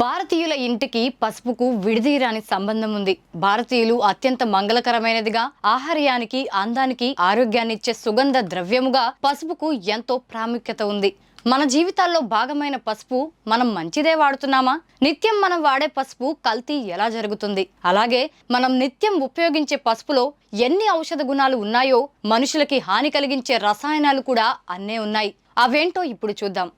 భారతీయుల ఇంటికి పసుపుకు విడిదీరాని సంబంధం ఉంది. భారతీయులు అత్యంత మంగళకరమైనదిగా ఆహార్యానికి అందానికి ఆరోగ్యాన్నిచ్చే సుగంధ ద్రవ్యముగా పసుపుకు ఎంతో ప్రాముఖ్యత ఉంది. మన జీవితాల్లో భాగమైన పసుపు మనం మంచిదే వాడుతున్నామా? నిత్యం మనం వాడే పసుపు కల్తీ ఎలా జరుగుతుంది? అలాగే మనం నిత్యం ఉపయోగించే పసుపులో ఎన్ని ఔషధ గుణాలు ఉన్నాయో మనుషులకి హాని కలిగించే రసాయనాలు కూడా అన్నే ఉన్నాయి. అవేంటో ఇప్పుడు చూద్దాం.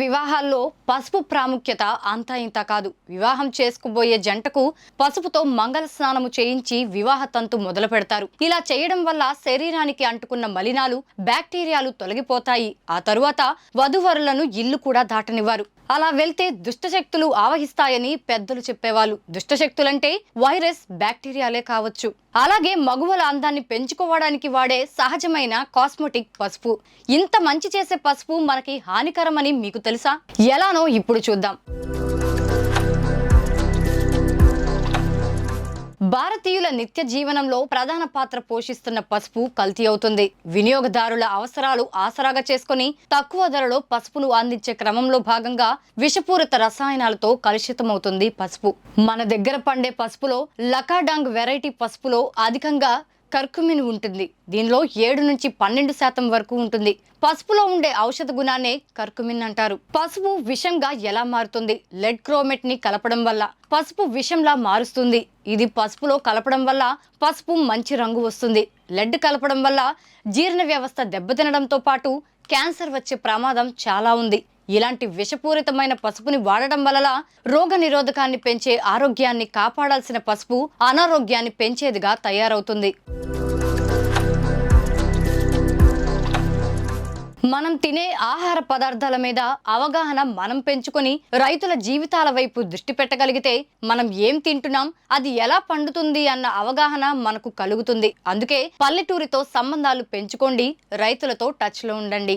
వివాహాల్లో పసుపు ప్రాముఖ్యత అంతా ఇంత కాదు. వివాహం చేసుకుపోయే జంటకు పసుపుతో మంగళ స్నానము చేయించి వివాహ తంతు మొదలు పెడతారు. ఇలా చేయడం వల్ల శరీరానికి అంటుకున్న మలినాలు బ్యాక్టీరియాలు తొలగిపోతాయి. ఆ తరువాత వధువరులను ఇల్లు కూడా దాటనివ్వారు. అలా వెళ్తే దుష్టశక్తులు ఆవహిస్తాయని పెద్దలు చెప్పేవాళ్ళు. దుష్టశక్తులంటే వైరస్ బ్యాక్టీరియాలే కావచ్చు. అలాగే మగువల అందాన్ని పెంచుకోవడానికి వాడే సహజమైన కాస్మెటిక్ పసుపు. ఇంత మంచి చేసే పసుపు మనకి హానికరమని మీకు తెలుసా? ఎలానో ఇప్పుడు చూద్దాం. భారతీయుల నిత్య జీవనంలో ప్రధాన పాత్ర పోషిస్తున్న పసుపు కల్తీ అవుతుంది. వినియోగదారుల అవసరాలు ఆసరాగా చేసుకుని తక్కువ ధరలో పసుపును అందించే క్రమంలో భాగంగా విషపూరిత రసాయనాలతో కలుషితమవుతుంది పసుపు. మన దగ్గర పండే పసుపులో లకాడాంగ్ వెరైటీ పసుపులో అధికంగా కర్కుమిన్ ఉంటుంది. దీనిలో ఏడు నుంచి పన్నెండు శాతం వరకు ఉంటుంది. పసుపులో ఉండే ఔషధ గుణాన్ని కర్కుమిన్ అంటారు. పసుపు విషంగా ఎలా మారుతుంది? లెడ్ క్రోమెట్ని కలపడం వల్ల పసుపు విషంలా మారుస్తుంది. ఇది పసుపులో కలపడం వల్ల పసుపు మంచి రంగు వస్తుంది. లెడ్ కలపడం వల్ల జీర్ణ వ్యవస్థ దెబ్బతినడంతో పాటు క్యాన్సర్ వచ్చే ప్రమాదం చాలా ఉంది. ఇలాంటి విషపూరితమైన పసుపుని వాడడం వల్ల రోగ నిరోధకాన్ని పెంచే ఆరోగ్యాన్ని కాపాడాల్సిన పసుపు అనారోగ్యాన్ని పెంచేదిగా తయారవుతుంది. మనం తినే ఆహార పదార్థాల మీద అవగాహన మనం పెంచుకొని రైతుల జీవితాల వైపు దృష్టి పెట్టగలిగితే మనం ఏం తింటున్నాం అది ఎలా పండుతుంది అన్న అవగాహన మనకు కలుగుతుంది. అందుకే పల్లెటూరితో సంబంధాలు పెంచుకోండి రైతులతో టచ్లో ఉండండి.